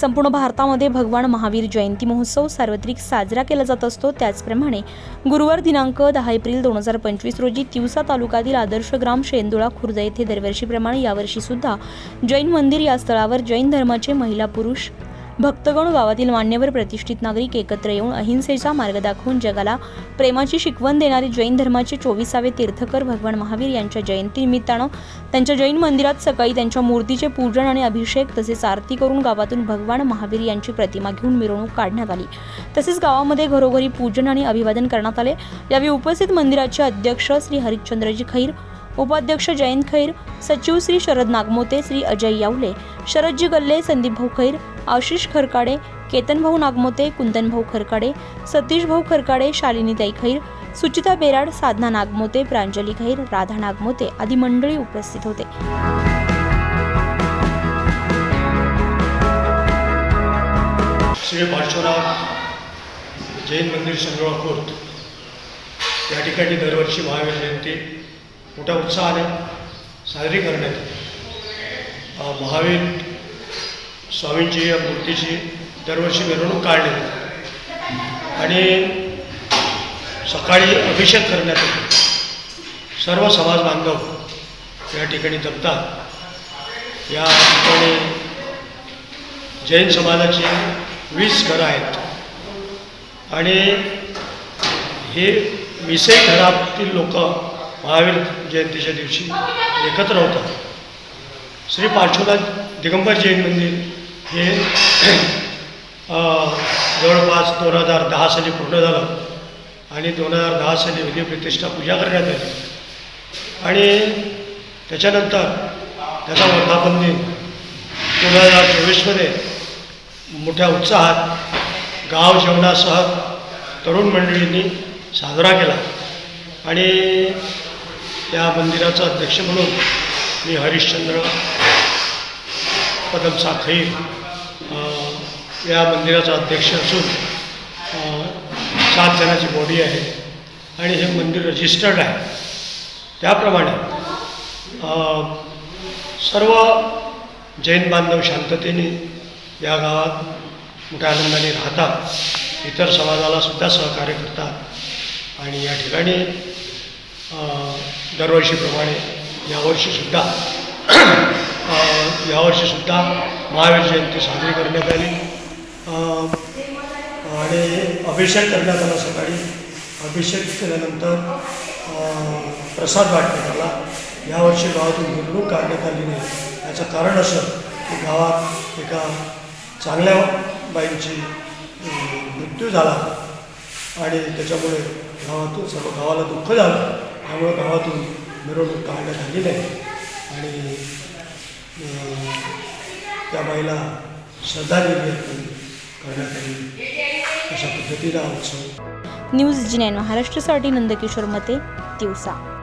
संपूर्ण भारतामध्ये भगवान महावीर जयंती महोत्सव सार्वत्रिक साजरा केला जात असतो. त्याचप्रमाणे गुरुवार दिनांक दहा एप्रिल दोन हजार पंचवीस रोजी तिवसा तालुक्यातील आदर्श ग्राम शेंदुळा खुर्द येथे दरवर्षीप्रमाणे यावर्षी सुद्धा जैन मंदिर या स्थळावर जैन धर्माचे महिला पुरुष भक्तगण गावातील मान्यवर प्रतिष्ठित नागरिक एकत्र येऊन अहिंसेचा मार्ग दाखवून जगाला प्रेमाची शिकवण देणारे जैन धर्माचे चोवीसावे तीर्थकर भगवान महावीर यांच्या जयंतीनिमित्तानं त्यांच्या जैन मंदिरात सकाळी त्यांच्या मूर्तीचे पूजन आणि अभिषेक तसेच आरती करून गावातून भगवान महावीर यांची प्रतिमा घेऊन मिरवणूक काढण्यात आली. तसेच गावामध्ये घरोघरी पूजन आणि अभिवादन करण्यात आले. यावेळी उपस्थित मंदिराचे अध्यक्ष श्री हरिश्चंद्रजी खैर उपाध्यक्ष जयंत खैर सचिव श्री शरद नागमोते श्री अजय यावले शरदजी गल्ले संदीप भाऊ खैर आशिष खरकाडे केतनभाऊ नागमोते कुंदनभाऊ खरकाडे सतीशभाऊ खरकाडे शालिनीताई खैर सुचिता बेराड साधना नागमोते प्रांजली खैर राधा नागमोते आदी मंडळी उपस्थित होते. श्री पार्श्वनाथ जैन मंदिर संग्रह या ठिकाणी दरवर्षी महावीर जयंती मोठ्या उत्साहाने साजरी करण्यात येते. महावीर स्वामींची या मूर्तीची दरवर्षी मिरवणूक काढली जाते आणि सकाळी अभिषेक करण्यात येतो. सर्व समाज बांधव या ठिकाणी जपतात. या ठिकाणी जैन समाजाची वीस घरं आहेत. आणि हे वीसही घरातील लोक महावीर जयंतीच्या दिवशी एकत्र होतात. श्री पार्श्वनाथ दिगंबर जैन मंदिर हे जवळपास दोन हजार दहा साली पूर्ण झालं आणि दोन हजार दहा साली विधी प्रतिष्ठा पूजा करण्यात आली. आणि त्याच्यानंतर त्याचा वर्धापन दिन दोन हजार चोवीसमध्ये मोठ्या उत्साहात गाव जेवणासह तरुण मंडळींनी साजरा केला. आणि त्या मंदिराचा अध्यक्ष म्हणून मी हरिश्चंद्र पदमसा खैर या मंदिराचा अध्यक्ष असून सात जणाची बॉडी आहे. आणि हे मंदिर रजिस्टर्ड आहे. त्याप्रमाणे सर्व जैन बांधव शांततेने या गावात मोठ्या आनंदाने राहतात. इतर समाजाला सुद्धा सहकार्य करतात. आणि या ठिकाणी दरवर्षीप्रमाणे यावर्षीसुद्धा यावर्षीसुद्धा महावीर जयंती साजरी करण्यात आली. आणि अभिषेक करण्यात आला सकाळी. अभिषेक केल्यानंतर प्रसाद वाटण्यात आला. यावर्षी गावातून मिरवणूक काढण्यात आली नाही. याचं कारण असं की गावात एका चांगल्या बाईंची मृत्यू झाला आणि त्याच्यामुळे गावातून सर्व गावाला दुःख झालं. त्यामुळे गावातून मिरवणूक काढण्यात आली नाही. आणि त्या बाईला श्रद्धांजली अर्पण करण्यात आली. अशा पद्धतीला उत्सव. न्यूज जी नाईन महाराष्ट्रासाठी नंदकिशोर मते दिवसा.